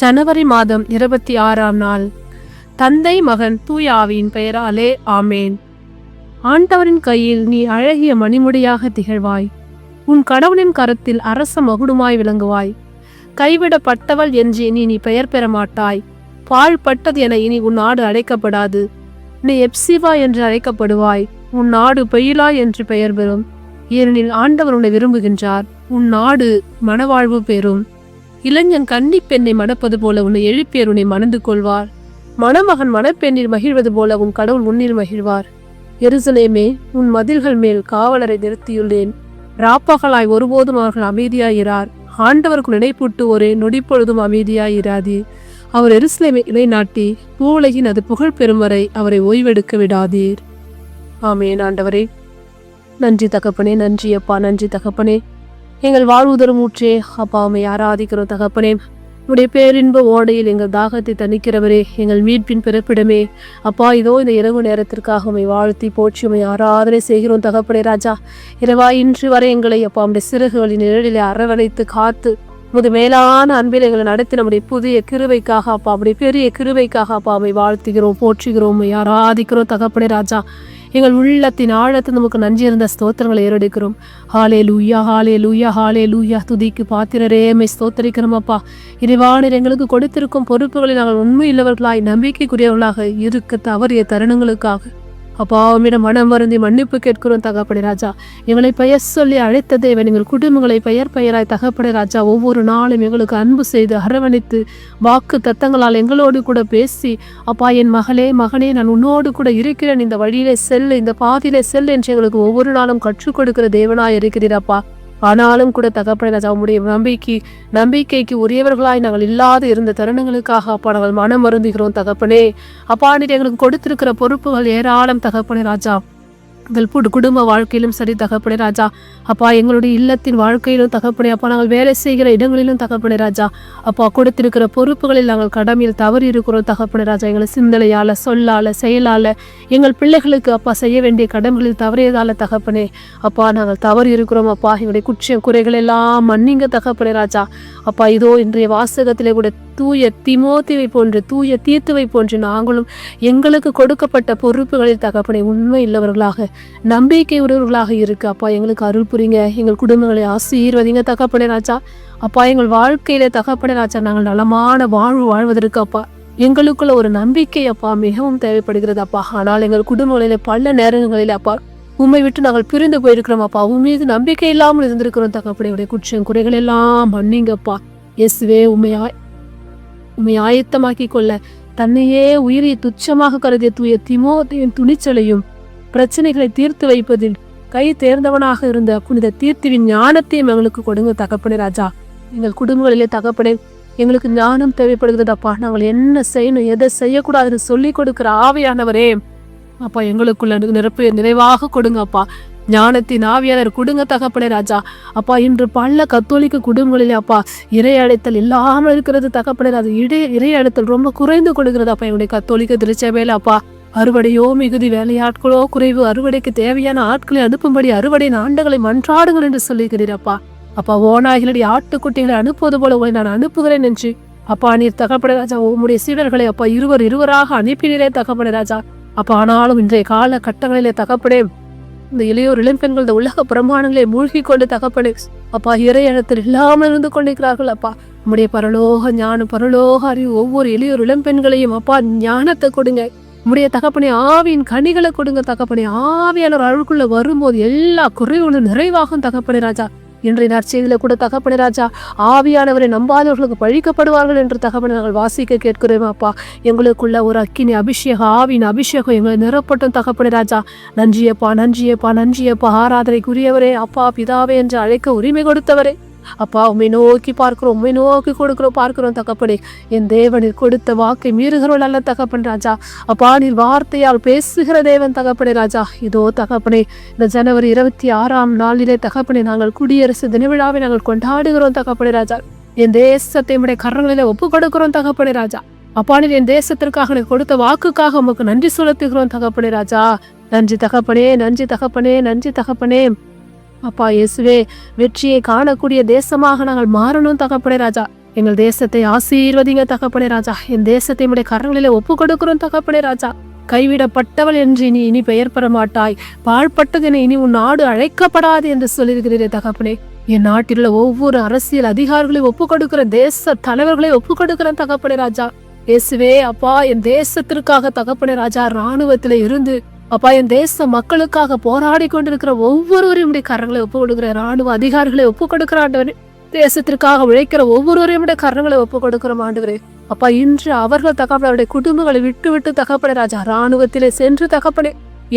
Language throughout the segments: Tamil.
ஜனவரி மாதம் இருபத்தி ஆறாம் நாள். தந்தை மகன் தூயாவின் பெயராலே ஆமேன். ஆண்டவரின் கையில் நீ அழகிய மணிமுடியாக திகழ்வாய். உன் கடவுளின் கரத்தில் அரச மகுடுமாய் விளங்குவாய். கைவிடப்பட்டவள் என்று இனி நீ பெயர் பெற மாட்டாய் பாழ்பட்டது என இனி உன் நாடு அழைக்கப்படாது. நீ எப்சிவா என்று அழைக்கப்படுவாய். உன் நாடு பெயிலா என்று பெயர் பெறும். ஏனெனில் ஆண்டவர் உன்னை விரும்புகின்றார். உன் நாடு மனவாழ்வு பெறும். இளைஞன் கன்னி பெண்ணை மணப்பது போல உன்னை எழுப்பியர் உன்னை மணந்து கொள்வார். மணமகன் மணப்பெண்ணில் மகிழ்வது போல உன் கடவுள் உன்னில் மகிழ்வார். எருசலேமே உன் மதில்கள் மேல் காவலரை நிறுத்தியுள்ளேன். ராப்பகலாய் ஒருபோதும் அவர்கள் அமைதியாயிரார். ஆண்டவருக்கு நினைப்பூட்டு ஒரு நொடிப்பொழுதும் அமைதியாயிராதீர் அவர் எருசலேமை இலைநாட்டி பூவுலகின் அது புகழ் பெறும் வரை அவரை ஓய்வெடுக்க விடாதீர். ஆமேன் ஆண்டவரே. நன்றி தகப்பனே நன்றி அப்பா நன்றி தகப்பனே. எங்கள் வாழ்வுதரும் ஊற்றே அப்பா உம்மை ஆராதிக்கிறோம் தகப்பனே உடைய பேரின்ப ஓடையில் எங்கள் தாகத்தை தணிக்கிறவரே எங்கள் மீட்பின் பிறப்பிடமே. அப்பா இதோ இந்த இரவு நேரத்திற்காக உமை வாழ்த்தி போற்றி உமை ஆராதனை செய்கிறோம் தகப்பனே ராஜா. இரவா இன்று வரை எங்களை அப்பா உடைய சிறகுகளின் நிழலிலே அரவணைத்து காத்து உமது மேலான அன்பில் எங்களை நடத்தி நம்முடைய புதிய கிருவைக்காக அப்பா அப்படி பெரிய கிருவைக்காக அப்பா அவை வாழ்த்துகிறோம் போற்றுகிறோம் உம்மை ஆராதிக்கிறோம் தகப்பனே ராஜா. எங்கள் உள்ளத்தின் ஆழத்தில் நமக்கு நன்றி இருந்த ஸ்தோத்திரங்களை ஏறெடுக்கிறோம். ஹாலே லூயா ஹாலே லூயா ஹாலே லூயா துதிக்கு பாத்திரரே மை ஸ்தோத்தரிக்கிறோமப்பா இறைவாணர் எங்களுக்கு கொடுத்திருக்கும் பொறுப்புகளில் நாங்கள் உண்மை இல்லவர்களாய் நம்பிக்கைக்குரியவர்களாக இருக்க தவறிய தருணங்களுக்காக. அப்பா உம்மிடம் மனம் வருந்தி மன்னிப்பு கேட்கிறோம் தகப்படை ராஜா. எங்களை பெயர் சொல்லி அழைத்த தேவன் எங்கள் குடும்பங்களை பெயர் பெயராய் தகப்படை ராஜா. ஒவ்வொரு நாளும் எங்களுக்கு அன்பு செய்து அரவணைத்து வாக்கு தத்தங்களால் எங்களோடு கூட பேசி அப்பா என் மகளே மகனே நான் உன்னோடு கூட இருக்கிறேன். இந்த வழியிலே செல்லு இந்த பாதியிலே செல்லு என்று எங்களுக்கு ஒவ்வொரு நாளும் கற்றுக் கொடுக்கிற தேவனாய் இருக்கிறீரப்பா ஆனாலும் கூட தகப்பனை ராஜா உம்முடைய நம்பிக்கை நம்பிக்கைக்கு உரியவர்களாய் நாங்கள் இல்லாத இருந்த தருணங்களுக்காக அப்பா நாங்கள் மனம் வருந்துகிறோம் தகப்பனே. அப்பா நீர் எங்களுக்கு கொடுத்திருக்கிற பொறுப்புகள் ஏராளம் தகப்பனே ராஜா. எங்கள் குடும்ப வாழ்க்கையிலும் சரி தகப்பனே ராஜா. அப்பா எங்களுடைய இல்லத்தின் வாழ்க்கையிலும் தகப்பனே அப்பா நாங்கள் வேலை செய்கிற இடங்களிலும் தகப்பனே ராஜா. அப்பா கொடுத்திருக்கிற பொறுப்புகளில் நாங்கள் கடமையில் தவறி இருக்கிறோம் தகப்பனே ராஜா. எங்களை சிந்தனையால் சொல்லால செயலால் எங்கள் பிள்ளைகளுக்கு அப்பா செய்ய வேண்டிய கடமைகளில் தவறியதால தகப்பனே. அப்பா நாங்கள் தவறி இருக்கிறோம் அப்பா. எங்களுடைய குற்ற குறைகள் எல்லாம் மன்னிங்க தகப்பனே ராஜா. அப்பா இதோ இன்றைய வாசகத்திலே கூட தூய திமோத்திவை போன்று தூய தீர்த்துவை போன்று நாங்களும் எங்களுக்கு கொடுக்கப்பட்ட பொறுப்புகளில் தகப்பனை உண்மை இல்லவர்களாக நம்பிக்கை உடையவர்களாக இருக்கு. அப்பா எங்களுக்கு அருள் புரிங்க. எங்கள் குடும்பங்களை ஆசீர்வதிங்க தகப்பனே ராஜா. அப்பா எங்கள் வாழ்க்கையில தகப்பனே ராஜா நாங்கள் நலமான வாழ்வு வாழ்வதற்கு அப்பா எங்களுக்குள்ள ஒரு நம்பிக்கை அப்பா மிகவும் தேவைப்படுகிறது அப்பா. ஆனால் எங்கள் குடும்பங்களில் பல நேரங்களில் அப்பா உண்மை விட்டு நாங்கள் பிரிந்து போயிருக்கிறோம் அப்பா. உன் மீது நம்பிக்கை இல்லாமல் இருந்திருக்கிறோம் தகப்படையுடைய குற்றம் குறைகள் எல்லாம் மன்னிங்கப்பா. இயேசுவே உண்மையாய் உண்மை ஆயத்தமாக்கி கொள்ள. தன்னையே உயிரை துச்சமாக கருதிய தூய திமோதையும் துணிச்சலையும் பிரச்சனைகளை தீர்த்து வைப்பதில் கை தேர்ந்தவனாக இருந்த புனித தீர்த்துவின் ஞானத்தையும் எங்களுக்கு கொடுங்க தகப்பனே ராஜா. எங்கள் குடும்பங்களிலே தகப்பனே எங்களுக்கு ஞானம் தேவைப்படுகிறது அப்பா நாங்கள் என்ன செய்யணும் எதை செய்யக்கூடாதுன்னு சொல்லிக் கொடுக்கிற ஆவையானவரே. அப்பா எங்களுக்குள்ள நிரப்பு நிறைவாக கொடுங்கப்பா ஞானத்தின் ஆவியாளர் கொடுங்க தகப்பனே ராஜா. அப்பா இன்று பல கத்தோலிக்க குடும்பங்களில் அப்பா இறை இல்லாமல் இருக்கிறது தகப்பனே ராஜா. இடை இறை ரொம்ப குறைந்து கொடுக்கிறது அப்பா எங்களுடைய கத்தோலிக்க திருச்சபையில் அப்பா. அறுவடையோ மிகுதி வேலையாட்களோ குறைவு அறுவடைக்கு தேவையான ஆட்களை அனுப்பும்படி அறுவடை ஆண்டுகளை மன்றாடுங்கள் என்று சொல்லுகிறீரப்பா அப்பா. ஓநாய்களுடைய ஆட்டுக்குட்டிகளை அனுப்புவது போல உங்களை நான் அனுப்புகிறேன் என்று அப்பா நீர் தகப்பட ராஜா உம்முடைய சீடர்களை அப்பா இருவர் இருவராக அனுப்பினரே தகப்பன ராஜா. அப்பா ஆனாலும் இன்றைய கால கட்டங்களிலே தகப்படே இந்த இளையோர் இளம்பெண்கள் இந்த உலக பிரமாணங்களை மூழ்கி கொண்டு தகப்படே அப்பா இறையணத்தில் இல்லாமல் இருந்து கொண்டிருக்கிறார்கள் அப்பா. நம்முடைய பரலோக ஞானம் பரலோக அறிவு ஒவ்வொரு இளையோர் இளம்பெண்களையும் அப்பா ஞானத்தை கொடுங்க. நம்முடைய தகப்பனை ஆவியின் கனிகளை கொடுங்க தகப்பனை. ஆவியாளர் அழுக்குள்ள வரும்போது எல்லா குறைவுகளும் நிறைவாகும் தகப்பனை ராஜா. இன்றைய நற்செய்தியில் கூட தகப்பன ராஜா ஆவியானவரை நம்பாதவர்களுக்கு பழிக்கப்படுவார்கள் என்று தகப்பனை நாங்கள் வாசிக்க கேட்கிறோம் அப்பா. எங்களுக்குள்ள ஒரு அக்கினி அபிஷேகம் ஆவின் அபிஷேகம் எங்களை நிறப்பட்டும் தகப்பன ராஜா. நன்றியப்பா நன்றியப்பா நன்றியப்பா. ஆராதனைக்குரியவரே அப்பா பிதாவே என்று அழைக்க உரிமை கொடுத்தவரே. அப்பா உண்மை நோக்கி பார்க்கிறோம் உண்மை நோக்கி கொடுக்கிறோம் பார்க்கிறோம் தகப்பனே. என் தேவனில் கொடுத்த வாக்கை மீறுகிறோம் அல்ல தகப்பன் ராஜா. அப்பா நீர் வார்த்தையால் பேசுகிற தேவன் தகப்பனே ராஜா. இதோ தகப்பனே இந்த ஜனவரி இருபத்தி ஆறாம் நாளிலே தகப்பனே நாங்கள் குடியரசு தின விழாவை நாங்கள் கொண்டாடுகிறோம் தகப்பனே ராஜா. என் தேசத்தை உடைய கரங்களிலே ஒப்பு கொடுக்கிறோம் தகப்பனே ராஜா. அப்பானில் என் தேசத்திற்காக நீ கொடுத்த வாக்குக்காக உமக்கு நன்றி செலுத்துகிறோம் தகப்பனே ராஜா. நன்றி தகப்பனே நன்றி தகப்பனே நன்றி தகப்பனே. அப்பா இயேசுவே வெற்றியை காணக்கூடிய தேசமாக நாங்கள் மாறணும் தகப்படை ராஜா. எங்கள் தேசத்தை ஆசீர்வதிங்க தகப்படை ராஜா. என் தேசத்தை உடைய கரங்களிலே ஒப்பு கொடுக்கிறோம் தகப்படை ராஜா. கைவிடப்பட்டவள் என்று இனி இனி பெயர் பெற மாட்டாய். பாழ்பட்டதென இனி உன் நாடு அழைக்கப்படாது என்று சொல்லியிருக்கிறீரே தகப்பனே. என் நாட்டில் உள்ள ஒவ்வொரு அரசியல் அதிகாரிகளையும் ஒப்பு கொடுக்கிற தேச தலைவர்களை ஒப்பு கொடுக்கிற தகப்பனே ராஜா. இயேசுவே அப்பா என் தேசத்திற்காக தகப்பனே ராஜா ராணுவத்துல இருந்து அப்பா என் தேச மக்களுக்காக போராடி கொண்டிருக்கிற ஒவ்வொருவரையும் உடைய கரங்களை ஒப்பு கொடுக்கிற ராணுவ அதிகாரிகளை ஒப்பு கொடுக்கிற ஆண்டவரே. தேசத்திற்காக உழைக்கிற ஒவ்வொருவரையும் கரங்களை ஒப்பு கொடுக்கிற ஆண்டவரே. அப்பா இன்று அவர்கள் தகப்பன அவருடைய குடும்பங்களை விட்டு விட்டு தகப்பனே ராஜா ராணுவத்திலே சென்று தகப்பனே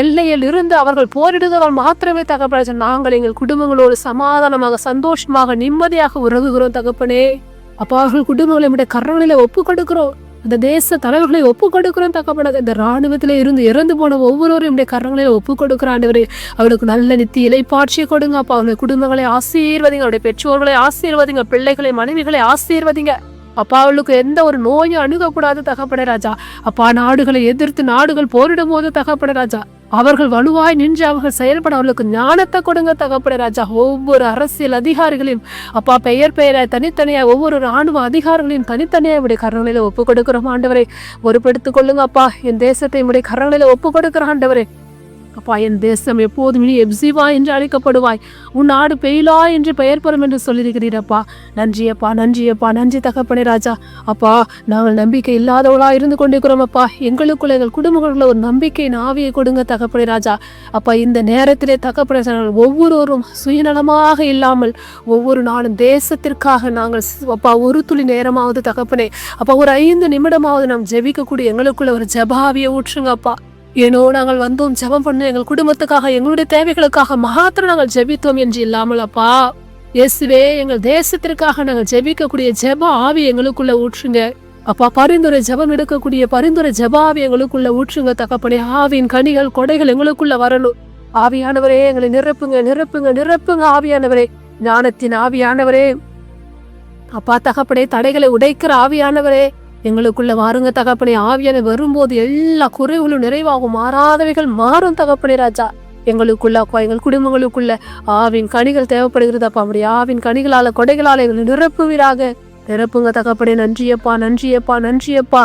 எல்லையில் இருந்து அவர்கள் போரிடுகிறவர்கள் மாத்திரமே தகப்பனே ராஜா நாங்கள் எங்கள் குடும்பங்களோடு சமாதானமாக சந்தோஷமாக நிம்மதியாக உறவுகிறோம் தகப்பனே. அப்பா அவர்கள் குடும்பங்களை நம்முடைய கரங்களில ஒப்பு கொடுக்கிறோம் அந்த தேச தலைவர்களை ஒப்பு கொடுக்கிறோம் தக்கப்படாது இந்த ராணுவத்தில் இருந்து இறந்து போன ஒவ்வொருவரும் நம்முடைய கரங்களில ஒப்பு கொடுக்கிற ஆண்டவரே. அவளுக்கு நல்ல நித்திய இலைப்பாட்சியை கொடுங்க அப்பா. அவருடைய குடும்பங்களை ஆசீர்வதிங்க. அவருடைய பெற்றோர்களை ஆசீர்வதிங்க. பிள்ளைகளை மனைவிகளை ஆசீர்வதிங்க. அப்பா அவளுக்கு எந்த ஒரு நோயும் அணுகக்கூடாது தகப்பட ராஜா. அப்பா நாடுகளை எதிர்த்து நாடுகள் போரிடும் போது தகப்பட ராஜா. அவர்கள் வலுவாய் நின்று அவர்கள் செயல்பட அவர்களுக்கு ஞானத்தை கொடுங்க தகப்பட ராஜா. ஒவ்வொரு அரசியல் அதிகாரிகளையும் அப்பா பெயர் பெயரை தனித்தனியாக ஒவ்வொரு ராணுவ அதிகாரிகளையும் தனித்தனியாக இப்படி கரங்களில் ஒப்பு கொடுக்கிறோம் ஆண்டவரை. பொறுப்படுத்திக் கொள்ளுங்க அப்பா. என் தேசத்தை இப்படி கரங்களில் ஒப்பு கொடுக்கிற ஆண்டவரே. அப்பா என் தேசம் எப்போதும் எப்சிவா என்று அழைக்கப்படுவாய். உன் நாடு பெயிலா என்று பெயர் பெறும் என்று சொல்லியிருக்கிறீரப்பா. நன்றியப்பா நன்றியப்பா நன்றி தகப்பனே ராஜா. அப்பா நாங்கள் நம்பிக்கை இல்லாதவளா இருந்து கொண்டிருக்கிறோம் அப்பா எங்களுக்குள்ள எங்கள் குடும்பங்களுக்குள்ள ஒரு நம்பிக்கையின் ஆவியை கொடுங்க தகப்பனே ராஜா. அப்பா இந்த நேரத்திலே தகப்பனே ஒவ்வொருவரும் சுயநலமாக இல்லாமல் ஒவ்வொரு நாளும் தேசத்திற்காக நாங்கள் அப்பா ஒரு துளி நேரமாவது தகப்பனே. அப்பா ஒரு ஐந்து நிமிடமாவது நாம் ஜெபிக்கக்கூடிய எங்களுக்குள்ள ஒரு ஜெபாவியை ஊற்றுங்க அப்பா ஏனோ நாங்கள் வந்தோம் ஜெபம் பண்ண எங்கள் குடும்பத்துக்காக எங்களுடைய தேவைகளுக்காக மாத்திரம் நாங்கள் ஜெபித்தோம் என்று இல்லாமல் அப்பா. இயேசுவே எங்கள் தேசத்திற்காக நாங்கள் ஜெபிக்கக்கூடிய ஜெப ஆவி எங்களுக்குள்ள ஊற்றுங்க. அப்பா பரிந்துரை ஜெபம் எடுக்கக்கூடிய பரிந்துரை ஜெப ஆவி எங்களுக்குள்ள ஊற்றுங்க தகப்பனே. ஆவியின் கனிகள் கொடைகள் எங்களுக்குள்ள வரணும். ஆவியானவரே எங்களை நிரப்புங்க நிரப்புங்க நிரப்புங்க ஆவியானவரே. ஞானத்தின் ஆவியானவரே. அப்பா தகப்பனே தடைகளை உடைக்கிற ஆவியானவரே. எங்களுக்குள்ள வாருங்க தகப்பனே. ஆவியான வரும்போது எல்லா குறைகளும் நிறைவாகும். மாறாதவைகள் மாறும் தகப்பனே ராஜா. எங்களுக்குள்ள அப்பா எங்கள் குடும்பங்களுக்குள்ள ஆவின் கனிகள் தேவைப்படுகிறது அப்பா. அப்படி ஆவின் கனிகளால கொடைகளால எங்களை நிரப்புவீராக. நிரப்புங்க தகப்பனே. நன்றியப்பா நன்றியப்பா நன்றியப்பா.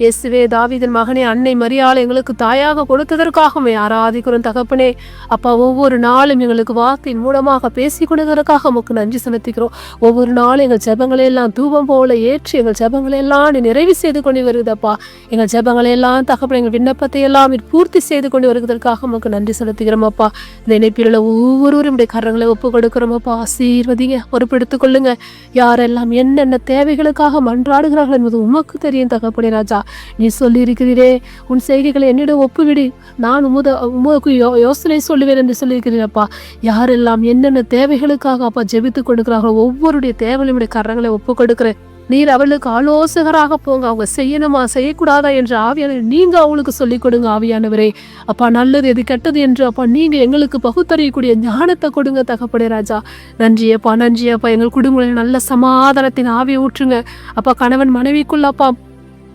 இயேசுவே தாவிதன் மகனே அன்னை மரியாள் எங்களுக்கு தாயாக கொடுத்ததற்காகவே ஆராதிக்கிறோம் தகப்பனே. அப்பா ஒவ்வொரு நாளும் எங்களுக்கு வார்த்தையின் மூலமாக பேசி கொடுக்கறதுக்காக உமக்கு நன்றி செலுத்திக்கிறோம் ஒவ்வொரு நாளும் எங்கள் ஜெபங்களை எல்லாம் தூபம் போல ஏற்றி எங்கள் ஜெபங்களை எல்லாம் நீ நிறைவு செய்து கொண்டு வருகிறதப்பா. எங்கள் ஜபங்களை எல்லாம் தகப்பன எங்கள் விண்ணப்பத்தை எல்லாம் பூர்த்தி செய்து கொண்டு வருவதற்காக உமக்கு நன்றி செலுத்துகிறோம் அப்பா. இந்த இணைப்பில் உள்ள ஒவ்வொருவரும் உடைய கரங்களை ஒப்பு கொடுக்கிறோம் அப்பா. ஆசீர்வதிங்க பொறுப்பெடுத்துக் கொள்ளுங்க. யாரெல்லாம் என்னென்ன தேவைகளுக்காக மன்றாடுகிறார்கள் என்பது உமக்கு தெரியும் தகப்பனே ராஜா. நீ சொல்லியிருக்கிறீரே. உன் செய்கைகளை என்னிடம் ஒப்புவிடு. நான் உமத உமக்கு யோ யோசனை சொல்லுவேன் என்று சொல்லியிருக்கிறீரப்பா யாரெல்லாம் என்னென்ன தேவைகளுக்காக அப்பா ஜெபித்து கொடுக்கிறார்களோ ஒவ்வொருடைய தேவையும் கரங்களை ஒப்பு கொடுக்குறேன். நீர் அவளுக்கு ஆலோசகராக போங்க. அவங்க செய்யணுமா செய்யக்கூடாதா என்று ஆவியானவர் நீங்க அவங்களுக்கு சொல்லிக் கொடுங்க ஆவியானவரே. அப்பா நல்லது எது கெட்டது என்று அப்பா நீங்க எங்களுக்கு பகுத்தறியக்கூடிய ஞானத்தை கொடுங்க தகப்படே ராஜா. நன்றியப்பா நன்றியப்பா எங்கள் குடும்பங்களில் நல்ல சமாதானத்தின் ஆவியை ஊற்றுங்க. அப்பா கணவன் மனைவிக்குள்ள அப்பா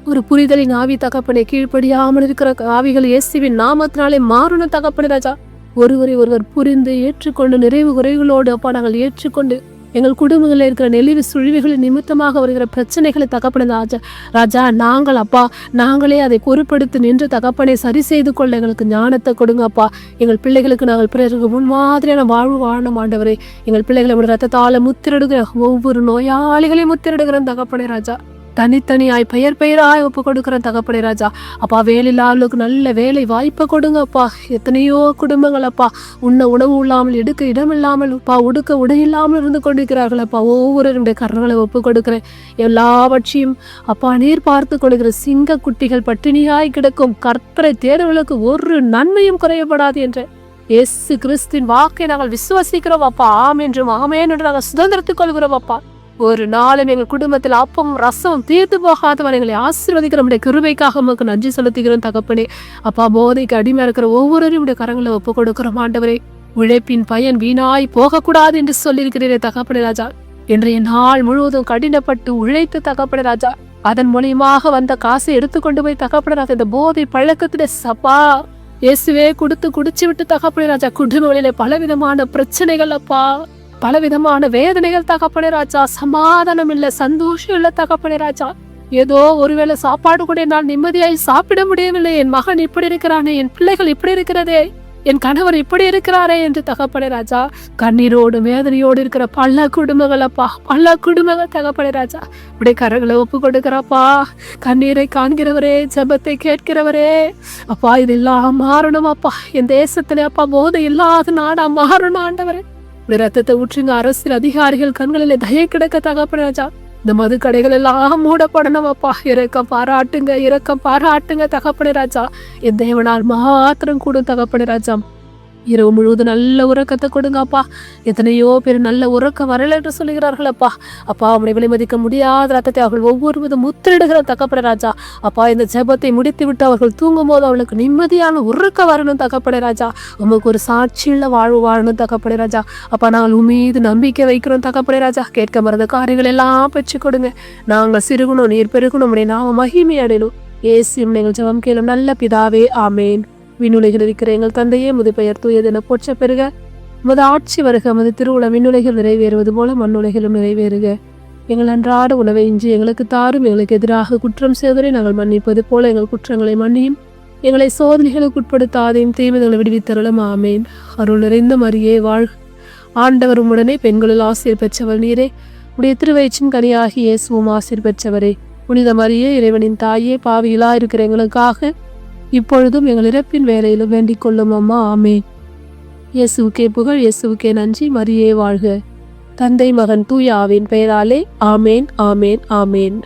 ஒரு புரிதலின் ஆவி தகப்பனை கீழ்ப்படியாமல் இருக்கிற ஆவிகள் இயேசுவின் நாமத்தினாலே மாறணும் தகப்பனே ராஜா. ஒருவரை ஒருவர் புரிந்து ஏற்றுக்கொண்டு நிறைவு குறைகளோடு அப்பா நாங்கள் ஏற்றுக்கொண்டு எங்கள் குடும்பங்களில் இருக்கிற நெளிவு சுழிவுகளின் நிமித்தமாக வருகிற பிரச்சனைகளை தகப்பன ராஜா ராஜா நாங்கள் அப்பா நாங்களே அதை பொறுப்படுத்தி நின்று தகப்பனை சரி செய்து கொள்ள எங்களுக்கு ஞானத்தை கொடுங்க அப்பா. எங்கள் பிள்ளைகளுக்கு நாங்கள் பிறருக்கு முன்மாதிரியான வாழ்வு வாழணும் ஆண்டவரே. எங்கள் பிள்ளைகளை ரத்தத்தால் முத்திரடுகிற ஒவ்வொரு நோயாளிகளையும் முத்திரிடுகிற தகப்பனே ராஜா. தனித்தனியாய் பெயர் பெயராய் ஒப்பு கொடுக்குறேன் தகப்படை ராஜா. அப்பா வேலையில்லாதவர்களுக்கு நல்ல வேலை வாய்ப்பை கொடுங்க அப்பா. எத்தனையோ குடும்பங்கள் அப்பா. உண்ண உணவு இல்லாமல் எடுக்க இடம் இல்லாமல் அப்பா. உடுக்க உடை இல்லாமல் இருந்து கொண்டிருக்கிறார்கள் அப்பா. ஒவ்வொருடைய கரங்களை ஒப்பு கொடுக்கிறேன் எல்லாவற்றையும் அப்பா நீர் பார்த்து கொடுக்கிற சிங்க குட்டிகள் பட்டினியாய் கிடக்கும். கற்பரை தேர்வுகளுக்கு ஒரு நன்மையும் குறையப்படாது என்ற இயேசு கிறிஸ்தின் வாக்கை நாங்கள் விசுவசிக்கிறோம் அப்பா. ஆம் என்றும் ஆமேன் என்று நாங்கள் சுதந்திரத்துக் கொள்கிறோம் அப்பா. ஒரு நாளும் எங்கள் குடும்பத்தில் அப்பம் ரசம் தீர்த்து போகாதவன் எங்களை ஆசீர்வதிக்கிற நம்முடைய கிருபைக்காக உமக்கு நன்றி செலுத்துகிறோம் தகப்பனே. அப்பா போதைக்கு அடிமையாக இருக்கிற ஒவ்வொருவரையும் உடைய கரங்களை ஒப்பு கொடுக்கிறோம் ஆண்டவரே. உழைப்பின் பயன் வீணாய் போகக்கூடாது என்று சொல்லியிருக்கிறீரே தகப்பனே ராஜா. இன்றைய நாள் முழுவதும் கடினப்பட்டு உழைத்து தகப்பனே ராஜா. அதன் மூலியமாக வந்த காசை எடுத்துக்கொண்டு போய் தகப்பன ராஜா இந்த போதை பழக்கத்துல சப்பா இயேசுவே கொடுத்து குடிச்சு விட்டு தகப்பன ராஜா குடும்ப குடும்பங்களிலே பலவிதமான பிரச்சனைகள் அப்பா. பலவிதமான வேதனைகள் தகப்பனே ராஜா. சமாதானம் இல்ல சந்தோஷம் இல்ல தகப்பனே ராஜா. ஏதோ ஒருவேளை சாப்பாடு கூட என்னால் நிம்மதியாய் சாப்பிட முடியவில்லை. என் மகன் இப்படி இருக்கிறானே என் பிள்ளைகள் இப்படி இருக்கிறதே என் கணவர் இப்படி இருக்கிறாரே என்று தகப்பனே ராஜா. கண்ணீரோடு வேதனையோடு இருக்கிற பல குடும்பங்கள் அப்பா பல குடும்பங்கள் தகப்பனே ராஜா. இப்படி கரங்களை ஒப்பு கொடுக்கிறப்பா கண்ணீரை காண்கிறவரே ஜெபத்தை கேட்கிறவரே. அப்பா இதெல்லாம் மாறணும் அப்பா. என் தேசத்துல அப்பா போதை இல்லாத நாடா மாறணும் ஆண்டவரே. இப்படி ரத்தத்தை ஊற்றுங்க அரசியல் அதிகாரிகள் கண்களில் தய கிடக்க தகப்பனே ராஜா. இந்த மது கடைகள் எல்லாம் மூடப்படணும் அப்பா இறக்கம் பாராட்டுங்க இறக்கம் பாராட்டுங்க தகப்பனே ராஜா. என் தேவனால் மாத்திரம் கூடும் தகப்பனே ராஜா. இரவு முழுவதும் நல்ல உறக்கத்தை கொடுங்க அப்பா எத்தனையோ பேர் நல்ல உறக்கம் வரல என்று சொல்லுகிறார்கள் அப்பா அப்பா அவனை விலைமதிக்க முடியாத ரத்தத்தை அவர்கள் ஒவ்வொருவதும் முத்திரிடுகிற தகப்பட ராஜா. அப்பா இந்த ஜெபத்தை முடித்து விட்டு அவர்கள் தூங்கும் போது அவளுக்கு நிம்மதியான உறக்க வரணும் தக்கப்பட ராஜா. உமக்கு ஒரு சாட்சியுள்ள வாழ்வு வாழணும் தக்கப்பட ராஜா. அப்பா நாங்கள் உமீது நம்பிக்கை வைக்கிறோம் தக்கப்பட ராஜா. கேட்க மறந்த காரியங்கள் எல்லாம் பெற்று கொடுங்க. நாங்கள் சிறுகணும் நீர் பெருகணும் உடைய நாம மகிமை அடையணும். ஏசியும் நீங்கள் ஜெபம் கேளும் நல்ல பிதாவே ஆமேன். விண்ணுலகில் இருக்கிற எங்கள் தந்தையே முது பெயர் தூயதென போற்ற பெறுக. உமது ஆட்சி வருக உமது திருவுளம் விண்ணுலகில் நிறைவேறுவது போல மண்ணுலகிலும் நிறைவேறுக. எங்கள் அன்றாட உணவை இன்றி எங்களுக்கு தாரும் எங்களுக்கு எதிராக குற்றம் செய்வதை நாங்கள் மன்னிப்பது போல எங்கள் குற்றங்களை மன்னியும். எங்களை சோதனைகளுக்கு உட்படுத்தாதையும் தீமைகளை விடுவித்தருளும் ஆமேன். அருள் நிறைந்த மரியே வாழ் ஆண்டவர் உடனே பெண்களில் ஆசிரியர் பெற்றவர் நீரே. உடைய திருவயிற்றின் கனியாகி இயேசுவும் ஆசிரியர் பெற்றவரே. புனித மரியே இறைவனின் தாயே பாவியிலா இருக்கிற எங்களுக்காக இப்பொழுதும் எங்கள் இறப்பின் வேலையிலும் வேண்டிக் கொள்ளும் அம்மா ஆமே இயேசுக்கே புகழ் இயேசுக்கே நன்றி மரியே வாழ்க. தந்தை மகன் தூயாவின் பெயராலே ஆமேன் ஆமேன் ஆமேன்.